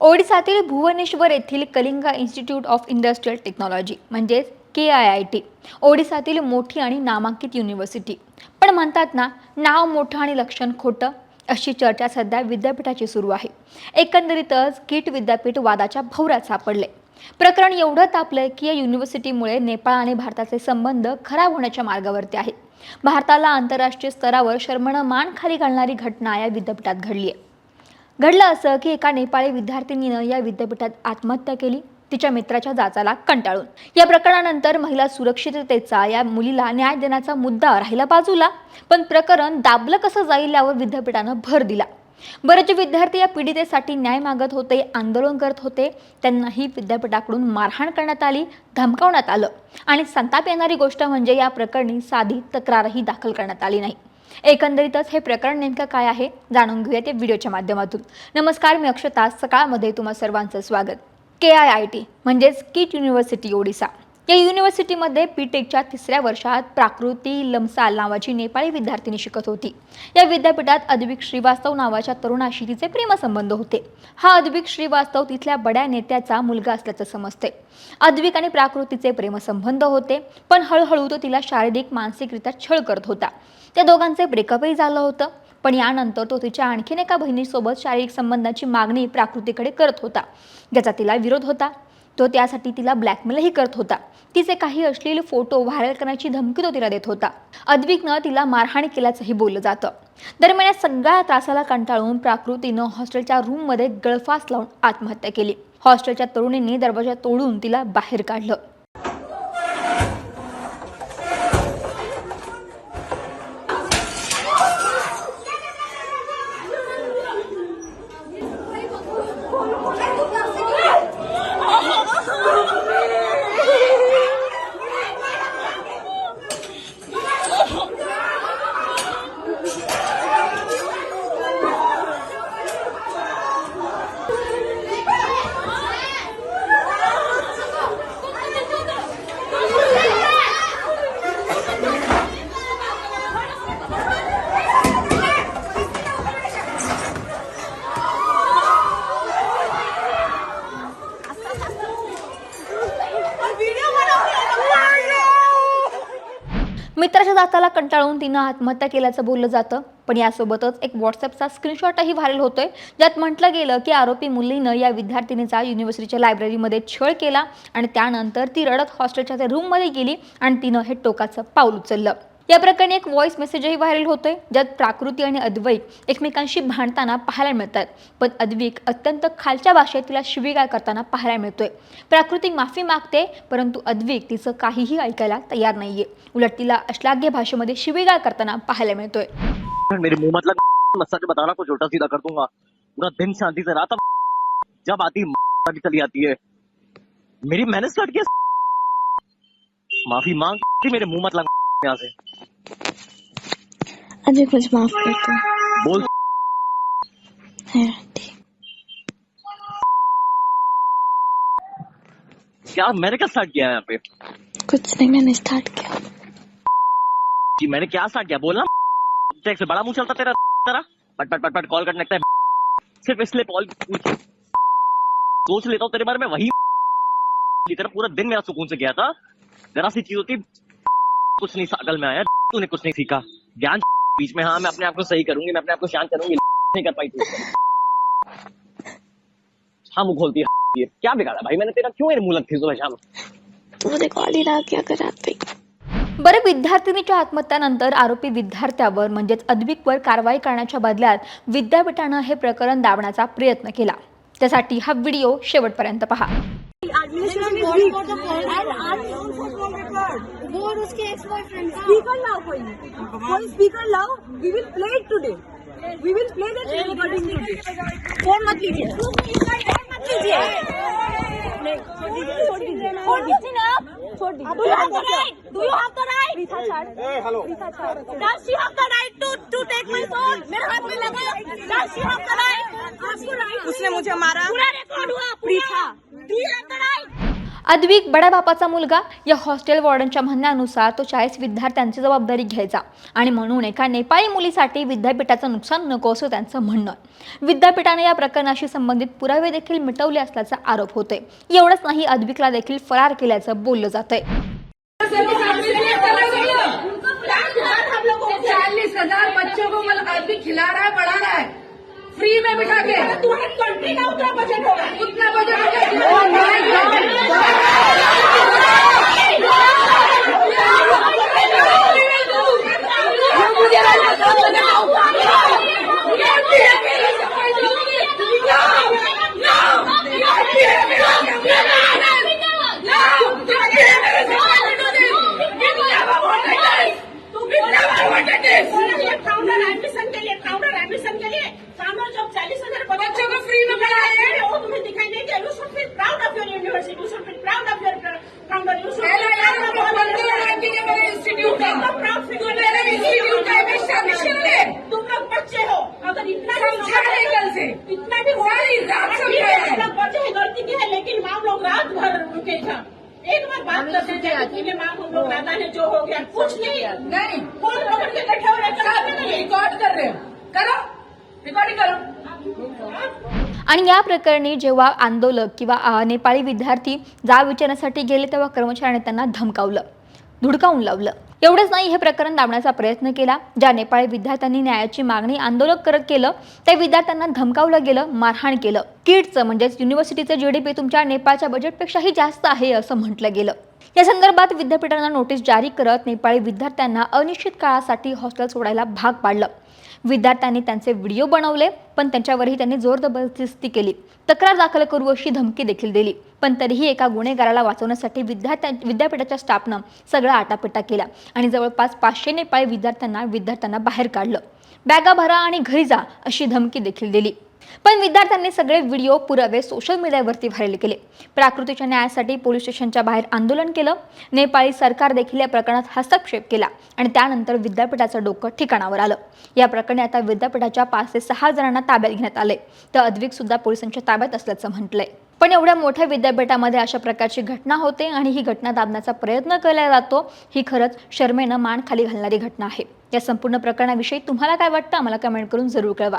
ओडिसातील भुवनेश्वर येथील Kalinga institute of industrial technology म्हणजेच K I I T ओडिसातील मोठी आणि नामांकित युनिव्हर्सिटी. पण म्हणतात ना नाव मोठं आणि लक्षण खोटं अशी चर्चा सध्या विद्यापीठाची सुरू आहे. एकंदरीतच किट विद्यापीठ वादाच्या भवऱ्यात सापडले. प्रकरण एवढं तापलंय की या युनिव्हर्सिटीमुळे नेपाळ आणि भारताचे संबंध खराब होण्याच्या मार्गावरती आहेत भारताला आंतरराष्ट्रीय स्तरावर शर्मनं मान खाली घालणारी घटना या विद्यापीठात घडली आहे घडलं असं की एका नेपाळी विद्यार्थिनीनं या विद्यापीठात आत्महत्या केली तिच्या मित्राच्या जाचाला कंटाळून. या प्रकरणानंतर महिला सुरक्षिततेचा या मुलीला न्याय देण्याचा मुद्दा राहिला बाजूला पण प्रकरण दाबलं कसं जाईल यावर विद्यापीठानं भर दिला. बरेचसे विद्यार्थी या पीडितेसाठी न्याय मागत होते आंदोलन करत होते त्यांनाही विद्यापीठाकडून मारहाण करण्यात आली धमकावण्यात आलं. आणि संताप येणारी गोष्ट म्हणजे या प्रकरणी साधी तक्रारही दाखल करण्यात आली नाही. एकंदरीतच हे प्रकरण नेमकं काय आहे जाणून घेऊया ते व्हिडिओच्या माध्यमातून. नमस्कार मी अक्षता. सकाळमध्ये तुम्हा सर्वांचं स्वागत. के आय आय टी म्हणजेच किट युनिव्हर्सिटी ओडिसा. या युनिव्हर्सिटीमध्ये पी टेकच्या तिसऱ्या वर्षात प्राकृती लमसाल नावाची नेपाळी विद्यार्थिनी शिकत होती. या विद्यापीठात अद्विक श्रीवास्तव नावाच्या तरुणाशी तिचे प्रेमसंबंध होते. हा अद्विक श्रीवास्तव तिथल्या बड्या नेत्याचा मुलगा असल्याचं समजते. अद्विक आणि प्राकृतीचे प्रेमसंबंध होते पण हळूहळू तो तिला शारीरिक मानसिकरित्या छळ करत होता. त्या दोघांचे ब्रेकअपही झालं होतं पण यानंतर तो तिच्या आणखीन एका बहिणीसोबत शारीरिक संबंधाची मागणी प्राकृतीकडे करत होता ज्याचा तिला विरोध होता. तो त्यासाठी तिला ब्लॅकमेलही करत होता. तिचे काही अश्लील फोटो व्हायरल करण्याची धमकी तो तिला देत होता. अद्विकनं तिला मारहाण केल्याचंही बोललं जातं. दरम्यान या सगळ्या त्रासाला कंटाळून प्राकृतीनं हॉस्टेलच्या रूममध्ये गळफास लावून आत्महत्या केली. हॉस्टेलच्या तरुणींनी दरवाजा तोडून तिला बाहेर काढलं. मित्राच्या कंटाळून तिनं आत्महत्या केल्याचं बोललं जातं. पण यासोबतच एक व्हॉट्सअपचा स्क्रीनशॉटही व्हायरल होतोय. ज्यात म्हटलं गेलं की आरोपी मुलीनं या विद्यार्थिनीचा युनिव्हर्सिटीच्या लायब्ररीमध्ये छळ केला आणि त्यानंतर ती रडत हॉस्टेलच्या त्या रूममध्ये गेली आणि तिनं हे टोकाचं पाऊल उचललं. या प्रकरणी एक व्हॉइस मेसेजही व्हायरल होतोय ज्यात प्राकृती आणि अद्वैक एकमेकांशी भांडताना पाहायला मिळतात. पण अद्विक अत्यंत खालच्या भाषेत तिला शिवीगाळ करताना पाहायला मिळतोय. प्राकृतिक माफी मागते परंतु अद्विक तिचं काहीही ऐकायला तयार नाहीये. उलट तिला अश्लाघ्य भाषेमध्ये शिवीगाळ करताना पाहायला मिळतोय. मेरे मुंह मत लग मैं सच सीधा कर दूंगा। पूरा दिन शांति से रहा जब आती चली आती है। मेरी मेहनत कट गया माफी मांग मेरे मुंह मत लगा यहाँ से। अजय कुछ माफ़ कर दो। बोल। क्या? मैंने क्या स्टार्ट किया यहाँ पे? कुछ नहीं मैंने स्टार्ट किया। जी मैंने क्या स्टार्ट किया? बोलना। चेक से बड़ा मुँह चलता तेरा तेरा। पट पट पट पट कॉल करने लगता है। सिर्फ़ इसलिए कॉल सोच लेता हूँ तेरे बारे में वही। की तरह पूरा दिन मेरा सुकून से गया था। जरा सी चीज़ होती कुछ नहीं अकल में आया। तूने कुछ नहीं सीखा। ज्ञान बीच में हाँ मैं अपने आप को सही करूंगी मैं अपने आप को शांत करूंगी नहीं कर पाई तू। हाँ मुंह खोलती है क्या बिगाड़ा भाई? मैंने तेरा क्यों मुंह लगती सुबह शाम? तू मुझे कॉल ही क्या कर बरं विद्यार्थिनीच्या आत्महत्यानंतर आरोपी विद्यार्थ्यावर म्हणजेच अद्विकवर कारवाई करण्याच्या बदल्यात विद्यापीठानं हे प्रकरण दाबण्याचा प्रयत्न केला. त्यासाठी हा व्हिडिओ शेवटपर्यंत पहा. वो और उसके एक्स बॉयफ्रेंड स्पीकर लाओ कोई कोई स्पीकर लाओ we will play it today we will play that recording today phone मत लीजिए मत लीजिए छोड़ दीजिए ना छोड़ दीजिए do you have the right do you have the right ah hello you have the right to to take my phone मेरे हाथ में लगा यू हैव द राइट उसने मुझे मारा पूरा रिकॉर्ड हुआ Preeta do you have the right Advik बड्या बापाचा मुलगा या हॉस्टेल वॉर्डनच्या म्हणण्यानुसार तो चाळीस विद्यार्थ्यांची जबाबदारी घ्यायचा आणि म्हणून एका नेपाळी मुलीसाठी विद्यापीठाचं नुकसान नको असं त्यांचं म्हणणं. विद्यापीठाने या प्रकरणाशी संबंधित पुरावे देखील मिटवले असल्याचा आरोप होतोय. एवढंच नाही अद्विकला देखील फरार केल्याचं बोललं जात आहे चालीस हजार बच्चों को मतलब आदमी खिला रहा है पढ़ा रहा है. फ्री में बिठा के। तुम्हारे कंट्री का उतना बजट होगा। उतना बजट होगा काउंटर एडमिशन के लिए काउंटर एडमिशन के लिए काउंटर जब चालीस हजार बच्चों को फ्री में पढ़ाए वो तुम्हें दिखाई नहीं दिया you should feel proud of your university you should feel proud of your counter you institute मेरे इंस्टीट्यूट का मिशन है तुम लोग बच्चे हो अगर इतना समझा है कल से इतना भी सारी रात समझा बच्चे हैं गलती की है लेकिन माँ लोग रात भर रुके था। एक बार बात करते थे आदमी के माँ हम लोग नादा ने जो हो गया कुछ नहीं नहीं। कौन पकड़ के बैठे हो? रहे रिकॉर्ड कर रहे हो। करो रिकॉर्डिंग करो। आणि या प्रकरणी जेव्हा आंदोलक किंवा नेपाळी विद्यार्थी जाब विचारण्यासाठी गेले तेव्हा कर्मचाऱ्याने त्यांना धमकावलं. धुडकावून लावलं. एवढंच नाही हे प्रकरण दाबण्याचा प्रयत्न केला. ज्या नेपाळी विद्यार्थ्यांनी न्यायाची मागणी आंदोलक करत केलं त्या विद्यार्थ्यांना धमकावलं गेलं मारहाण केलं. किडचं म्हणजेच युनिव्हर्सिटीचं जीडीपी तुमच्या नेपाळच्या बजेटपेक्षाही जास्त आहे असं म्हटलं गेलं. या संदर्भात विद्यापीठांना नोटीस जारी करत नेपाळी विद्यार्थ्यांना अनिश्चित काळासाठी हॉस्टेल सोडायला भाग पाडलं. विद्यार्थ्यांनी त्यांचे व्हिडिओ बनवले पण त्यांच्यावरही त्यांनी जोर जबरदस्ती केली. तक्रार दाखल करू अशी धमकी देखील दिली पण तरीही एका गुन्हेगाराला वाचवण्यासाठी विद्यार्थ्या विद्यापीठाच्या स्टाफनं सगळा आटापिटा केला आणि जवळपास पाचशे नेपाळी विद्यार्थ्यांना विद्यार्थ्यांना बाहेर काढलं. बॅगा भरा आणि घरी जा अशी धमकी देखील दिली. पण विद्यार्थ्यांनी सगळे व्हिडिओ पुरावे सोशल मीडियावरती व्हायरल केले. प्राकृतीच्या न्यायासाठी पोलीस स्टेशनच्या बाहेर आंदोलन केलं. नेपाळी सरकार देखील या प्रकरणात हस्तक्षेप केला आणि त्यानंतर विद्यापीठाचं डोकं ठिकाणावर आलं. या प्रकरणी आता विद्यापीठाच्या पाच ते सहा जणांना ताब्यात घेण्यात आले तर अद्विक सुद्धा पोलिसांच्या ताब्यात असल्याचं म्हटलंय. पण एवढ्या मोठ्या विद्यापीठामध्ये अशा प्रकारची घटना होते आणि ही घटना दाबण्याचा प्रयत्न केला जातो ही खरंच शर्मेनं मान खाली घालणारी घटना आहे. या संपूर्ण प्रकरणाविषयी तुम्हाला काय वाटतं? आम्हाला कमेंट करून जरूर कळवा.